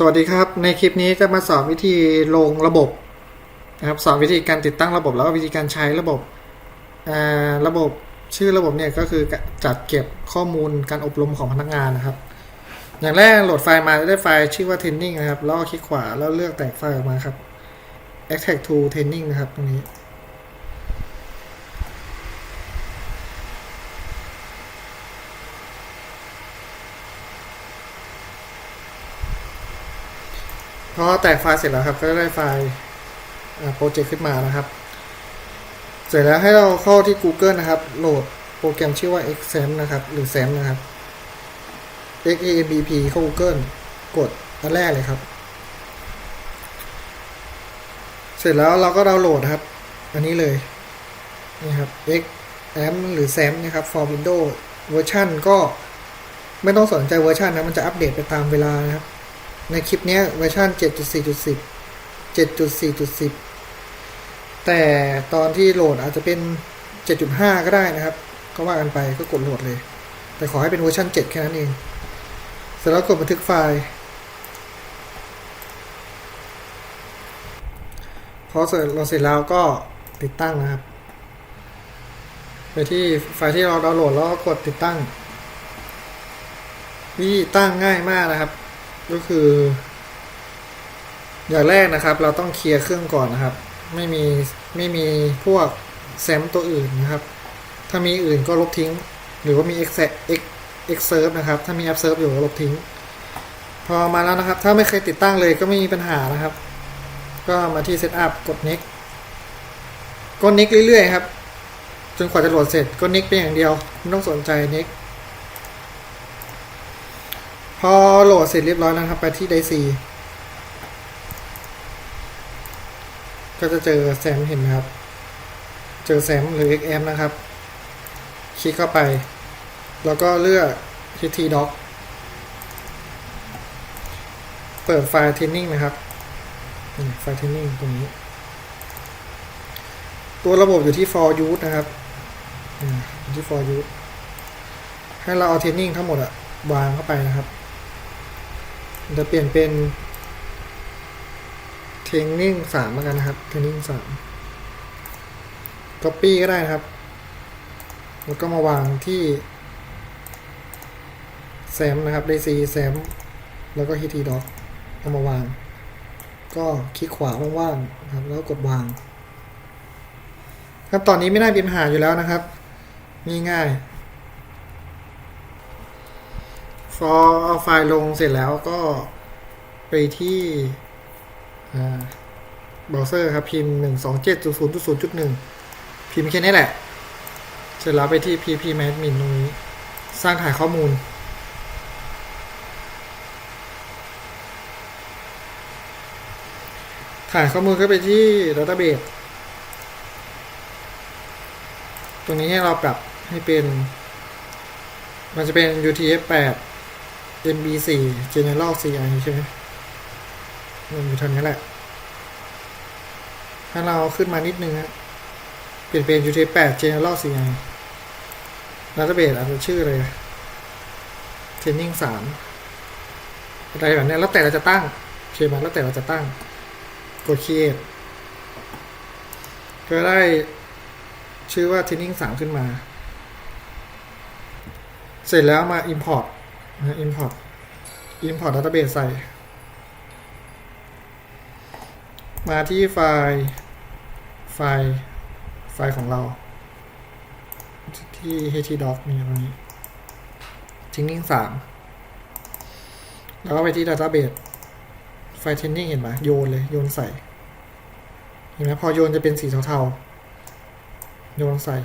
สวัสดีครับ ในคลิปนี้จะมาสอนวิธีลงระบบนะครับสอนวิธีการติดตั้งระบบแล้วก็วิธีการใช้ระบบระบบชื่อระบบเนี่ยก็คือจัดเก็บข้อมูลการอบรมของพนักงานนะครับ อย่างแรกโหลดไฟล์มาจะได้ไฟล์ชื่อว่า training นะครับแล้วคลิกขวาแล้วเลือกแตกไฟล์ออกมาครับ extract to training นะครับตรงนี้ พอแตกไฟล์เสร็จแล้วครับ ก็ได้ไฟล์โปรเจกต์ขึ้นมานะครับ เสร็จแล้วให้เราเข้าที่ Google นะครับ โหลดโปรแกรมชื่อว่า x a m นะครับ หรือ XAMP นะครับ XAMPP เข้า Google กดอันแรกเลยครับ เสร็จแล้วเราก็ดาวน์โหลดครับ อันนี้เลยนี่ครับ x a m หรือ XAMP นะครับ for Windows เวอร์ชันก็ไม่ต้องสนใจเวอร์ชันนะ มันจะอัปเดตไปตามเวลานะครับ ในคลิปนี้เวอร์ชัน7.4.10 7.4.10 แต่ตอนที่โหลดอาจจะเป็น 7.5 ก็ได้นะครับ ก็ว่ากันไปก็กดโหลดเลย แต่ขอให้เป็นเวอร์ชัน7 แค่นั้นเอง เสร็จแล้วกดบันทึกไฟล์ พอเสร็จเราเสร็จแล้วก็ติดตั้งนะครับ ไปที่ไฟล์ที่เราดาวน์โหลดแล้วก็กดติดตั้งวิธีตั้งง่ายมากนะครับ ก็คือ อย่างแรกนะครับ เราต้องเคลียร์เครื่องก่อนนะครับ ไม่มีไม่มีพวกแซมตัวอื่นนะครับ ถ้ามีอื่นก็ลบทิ้ง หรือว่ามี x x x serve นะครับ ถ้ามี app serve อยู่ก็ลบทิ้ง พอมาแล้วนะครับ ถ้าไม่เคยติดตั้งเลยก็ไม่มีปัญหานะครับ ก็มาที่ setup กด next ก็ next เรื่อยๆครับจนกว่าจะโหลดเสร็จก็ next เป็นอย่างเดียว ไม่ต้องสนใจ next พอโหลดเสร็จเรียบร้อยแล้วครับไปที่ไดซีก็จะเจอแซมเห็นไหมครับ เจอแซมหรือ XM นะครับ คลิกเข้าไป แล้วก็เลือก ht doc เปิดไฟล์ training นะครับไฟล์ training ตรงนี้ ตัวระบบอยู่ที่ for use นะครับอืมอยู่ที่ for use ให้เราเอา training ทั้งหมดอะวางเข้าไปนะครับ จะเปลี่ยนเป็นเทรนนิ่งสามแล้วกันนะครับเทรนนิ่งสามก๊อปปี้ก็ได้นะครับ แล้วก็มาวางที่แซมนะครับได้ซีแซมแล้วก็ฮิทีด็อกเอามาวาง ก็คลิกขวาว่างๆครับ แล้วกดวาง ครับตอนนี้ไม่น่ามีปัญหาอยู่แล้วนะครับ ง่าย พอเอาไฟล์ลงเสร็จแล้วก็ไปที่เบราว์เซอร์ครับ พิมพ์127.0.0.1พิมพ์แค่นี้แหละ เสร็จแล้วไปที่ pp admin ตรงนี้ สร้างถ่ายข้อมูลถ่ายข้อมูลก็ไปที่ database ตรงนี้ให้เราปรับให้เป็น มันจะเป็น UTF-8 MB4 General CI ใช่ไหมมันอยู่ทางนี้แหละ ถ้าเราขึ้นมานิดนึงฮะเปลี่ยนเป็น UT8 General CI ดัตเตอร์เบสอาจจะชื่อเลย Training 3อะไรแบบนี้แล้วแต่เราจะตั้งโอเคไหมแล้วแต่เราจะตั้ง กด Create ก็ได้ชื่อว่า Training 3 ขึ้นมา เสร็จแล้วมา Import นะ import import database ใส่ มาที่ไฟล์ไฟล์ไฟล์ของเรา ที่ htdoc นี่ตรงนี้ training 3แล้วก็ไปที่ database ไฟล์ training เห็นไหมโยนเลย โยนใส่ เห็นไหมพอโยนจะเป็นสีเทาๆ โยนใส่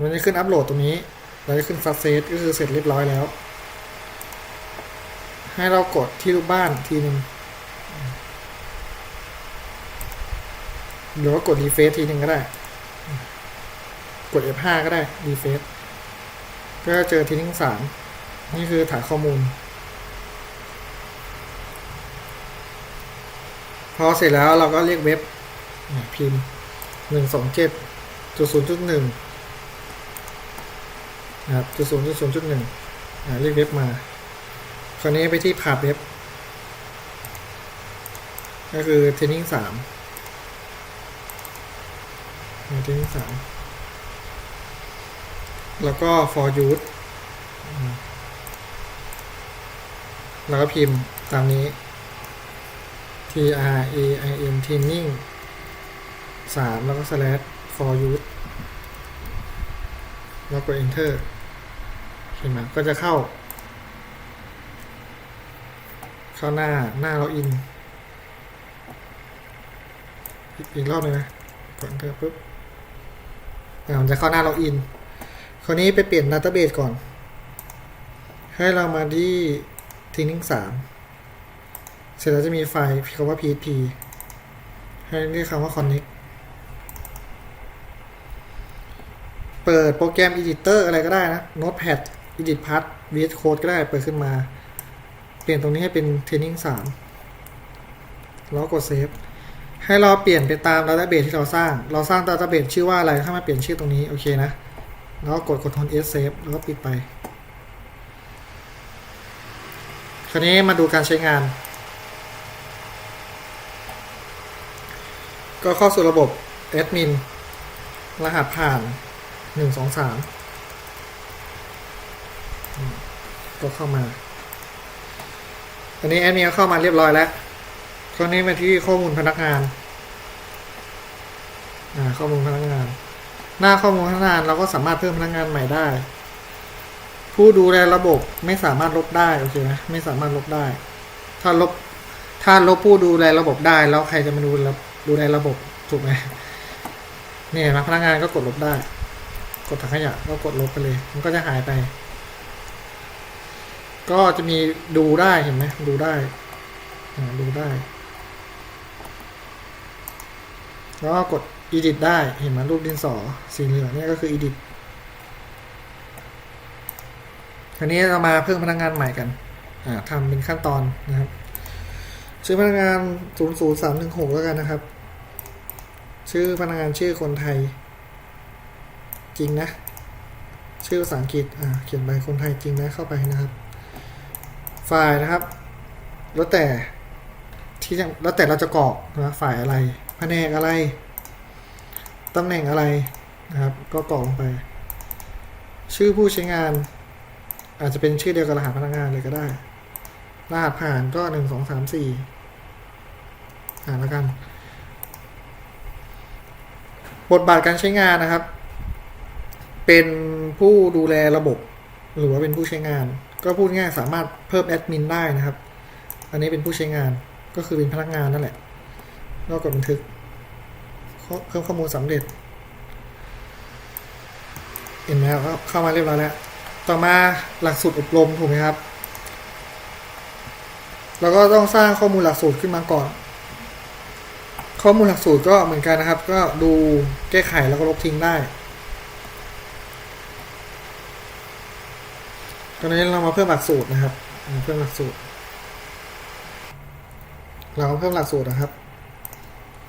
มันจะขึ้นอัปโหลดตรงนี้ เราจะขึ้น success ก็คือเสร็จเรียบร้อยแล้ว ให้เรากดที่รูปบ้านทีหนึ่งหรือว่ากด refresh ทีหนึ่งก็ได้ กด F5 ก็ได้ refresh ก็จะเจอทีนิ่งสามนี่คือฐานข้อมูล พอเสร็จแล้วเราก็เรียกเว็บพิมพ์หนึ่งสองเจ็ดจุดศูนย์จุดหนึ่ง นะครับจุดศูนย์จุดศูนย์จุดหนึ่งเรียกเว็บมา คราวนี้ไปที่พาดเว็บ ก็คือเทนนิ่งสามเทนนิ่งสามแล้วก็ for youth แล้วก็พิมพ์ตามนี้ T R A I N training สามแล้วก็ slash for youth แล้วกด enter เห็นไหมก็จะเข้า เข้าหน้าหน้าเราอิน อีกรอบหนึงนะกด enter ปุ๊บอ่ามันจะเข้าหน้าเราอิน คราวนี้ไปเปลี่ยน database ก่อน ให้เรามาที่ training สามเสร็จแล้วจะมีไฟล์คำว่า php ให้เรียกคำว่า connect ปิดโปรแกรม editor อะไรก็ได้นะ notepad edit part vs code ก็ได้เปิดขึ้นมา เปลี่ยนตรงนี้ให้เป็น training 3แล้วกด save ให้เราเปลี่ยนไปตาม database ที่เราสร้าง เราสร้าง database ชื่อว่าอะไร ถ้ามาเปลี่ยนชื่อตรงนี้ โอเคนะ แล้วก็กด Ctrl S save แล้วก็ปิดไป คราวนี้มาดูการใช้งาน ก็เข้าสู่ระบบ admin รหัสผ่าน หนึ่งสองสามก็เข้ามา อันนี้แอดมินเข้ามาเรียบร้อยแล้วคราวนี้มาที่ข้อมูลพนักงานอ่าข้อมูลพนักงาน หน้าข้อมูลพนักงานเราก็สามารถเพิ่มพนักงานใหม่ได้ ผู้ดูแลระบบไม่สามารถลบได้โอเคไหมไม่สามารถลบได้ ถ้าลบถ้าลบผู้ดูแลระบบได้ แล้วใครจะมาดูดูแลระบบถูกไหมเนี่ยนไหมพนักงานก็กดลบได้ กดถังขยะก็กดลบไปเลย มันก็จะหายไป ก็จะมีดูได้เห็นไหมดูได้ดูได้ แล้วก็กด edit ได้เห็นไหมรูปดินสอสีเหลืองนี่ก็คือ edit คราวนี้เรามาเพิ่มพนักงานใหม่กันทำเป็นขั้นตอนนะครับชื่อพนักงาน 00316 แล้วกันนะครับ ชื่อพนักงานชื่อคนไทย จริงนะ ชื่อภาษาอังกฤษอ่าเขียนไปคนไทยจริงนะเข้าไปนะครับฝ่ายนะครับ แล้วแต่ที่แล้วแต่เราจะกรอกนะฝ่ายอะไรแผนกอะไรตำแหน่งอะไรนะครับ ก็กรอกลงไป ชื่อผู้ใช้งาน อาจจะเป็นชื่อเดียวกับรหัสพนักงานเลยก็ได้รหัสผ่านก็หนึ่งสองสามสี่อ่านแล้วกัน บทบาทการใช้งานนะครับ เป็นผู้ดูแลระบบ หรือว่าเป็นผู้ใช้งาน ก็พูดง่ายสามารถเพิ่มแอดมินได้นะครับ อันนี้เป็นผู้ใช้งานก็คือเป็นพนักงานนั่นแหละแล้วกดบันทึกเพิ่มข้อมูลสำเร็จเห็นไหมครับเข้ามาเรียบร้อยแล้ว ต่อมาหลักสูตรอบรมถูกไหมครับเราก็ต้องสร้างข้อมูลหลักสูตรขึ้นมาก่อน ข้อมูลหลักสูตรก็เหมือนกันนะครับ ก็ดูแก้ไขแล้วก็ลบทิ้งได้ ตอนนี้เรามาเพิ่มหลักสูตรนะครับอ่าเพิ่มหลักสูตร เราเพิ่มหลักสูตรนะครับ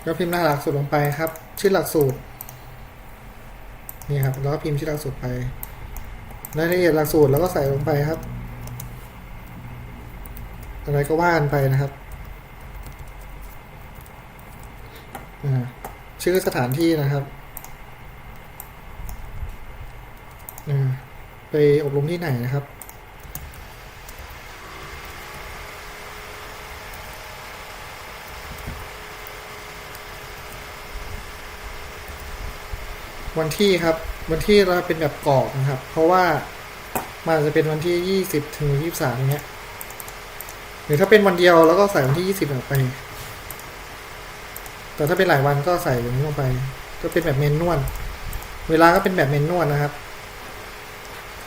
ก็พิมพ์หน้าหลักสูตรลงไปครับ ชื่อหลักสูตร นี่ครับ แล้วก็พิมพ์ชื่อหลักสูตรไป รายละเอียดหลักสูตรแล้วก็ใส่ลงไปครับ อะไรก็ว่ากันไปนะครับชื่อสถานที่นะครับไปอบรมที่ไหนนะครับ วันที่ครับ วันที่เราเป็นแบบกรอกนะครับ เพราะว่ามันอาจะเป็นวันที่ยี่สิบถึงยี่สามเนี้ย หรือถ้าเป็นวันเดียวแล้วก็ใส่วันที่ยี่สิบลงไป แต่ถ้าเป็นหลายวันก็ใส่อย่างนี้ลงไป ก็เป็นแบบเมนนวล เวลาก็เป็นแบบเมนนวลนะครับ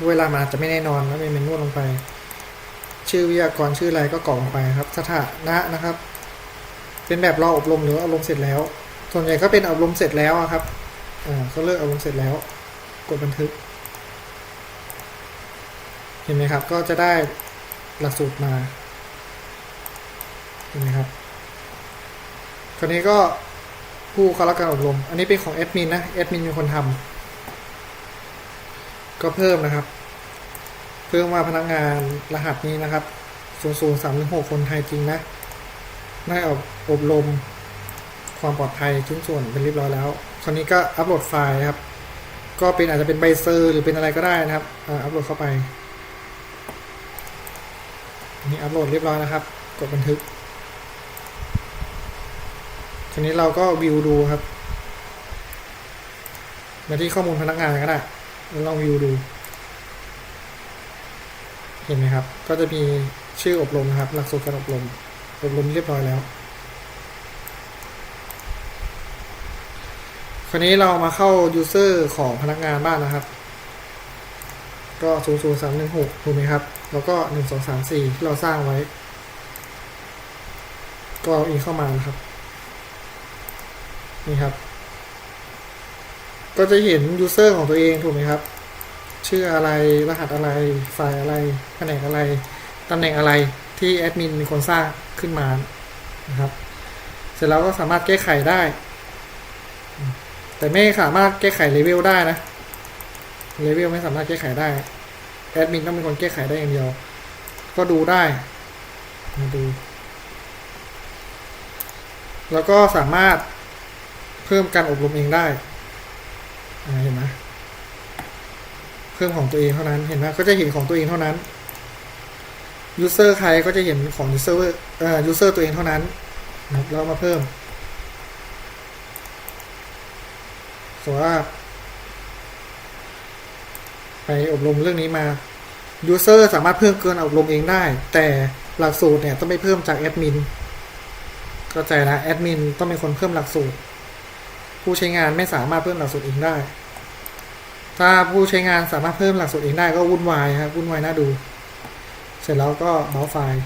เวลามันอาจจะไม่แน่นอนแล้วเป็นเมนนวลลงไป ชื่อวิทยากรชื่ออะไรก็กรอกลงไปครับ สถานะนะครับ เป็นแบบรออบรมหรืออบรมเสร็จแล้ว ส่วนใหญ่ก็เป็นอบรมเสร็จแล้วครับ อ่าก็เลิกเอาลงเสร็จแล้ว กดบันทึก เห็นไหมครับ ก็จะได้หลักสูตรมา เห็นไหมครับ คราวนี้ก็ผู้เข้ารับการอบรม อันนี้เป็นของแอดมินนะ แอดมินเป็นคนทำก็เพิ่มนะครับ เพิ่มว่าพนักงานรหัสนี้นะครับ0 0 3 1 6คนไทยจริงนะ ได้อบอบรมความปลอดภัยชิ้นส่วนเป็นเรียบร้อยแล้ว คราวนี้ก็อัปโหลดไฟล์นะครับ ก็เป็นอาจจะเป็นใบเซอร์หรือเป็นอะไรก็ได้นะครับอ่าอัปโหลดเข้าไปนนี้อัปโหลดเรียบร้อยนะครับ กดบันทึกทีนี้เราก็วิวดูครับมาที่ข้อมูลพนักงานก็ได้แล้วลองวิวดู เห็นไหมครับ ก็จะมีชื่ออบรมนะครับ หลักสูตรการอบรม อบรมเรียบร้อยแล้ว ราวนี้เรามาเข้า user ของพนักงานบ้างนะครับ ก็ 0 0 3 1 6 ถูกไหมครับ แล้วก็ 1 2 3 4 ที่เราสร้างไว้ ก็เอาอีเข้ามานะครับ นี่ครับ ก็จะเห็น user ของตัวเองถูกไหมครับ ชื่ออะไร รหัสอะไร ไฟล์อะไร แผนกอะไร ตำแหน่งอะไร ที่แอดมินเป็นคนสร้างขึ้นมา นะครับ เสร็จแล้วก็สามารถแก้ไขได้ แต่ไม่สามารถแก้ไขเลเวลได้นะเลเวลไม่สามารถแก้ไขได้แอดมินต้องเป็นคนแก้ไขได้อย่างเดียว ก็ดูได้มาดู แล้วก็สามารถเพิ่มการอบรมเองได้เห็นไหมเพิ่มของตัวเองเท่านั้นเห็นไหมก็จะเห็นของตัวเองเท่านั้นยูเซอร์ใครก็จะเห็นของยูเซอร์เอ่อยูเซอร์ตัวเองเท่านั้นนะครับแล้วมาเพิ่ม สมมติว่าไปอบรมเรื่องนี้มายูเซอร์สามารถเพิ่มเกินอบรมเองได้ แต่หลักสูตรเนี่ยต้องไปเพิ่มจากแอดมินเข้าใจนะแอดมินต้องเป็นคนเพิ่มหลักสูตร ผู้ใช้งานไม่สามารถเพิ่มหลักสูตรเองได้ ถ้าผู้ใช้งานสามารถเพิ่มหลักสูตรเองได้ก็วุ่นวายครับวุ่นวายน่าดู เสร็จแล้วก็เบราว์ไฟล์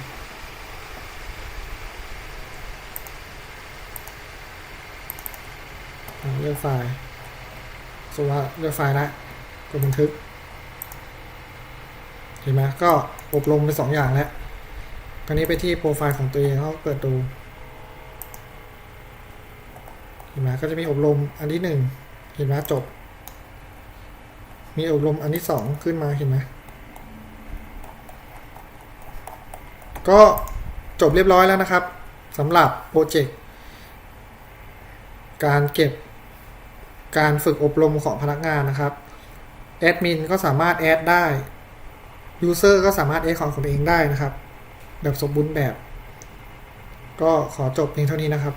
เลือกไฟล์ สมมติว่าเลือกไฟล์ละกดบันทึก เห็นไหมก็อบรมไปสองอย่างแล้วคราวนี้ไปที่โปรไฟล์ของตัวเองเขาเปิดดูเห็นไหมก็จะมีอบรมอันที่หนึ่งเห็นไหมจบ มีอบรมอันที่สองขึ้นมาเห็นไหมก็จบเรียบร้อยแล้วนะครับสำหรับโปรเจกต์การเก็บ การฝึกอบรมของพนักงานนะครับแอดมินก็สามารถแอดได้ยูเซอร์ก็สามารถแอดของตัวเองได้นะครับ แบบสมบูรณ์แบบ ก็ขอจบเพียงเท่านี้นะครับ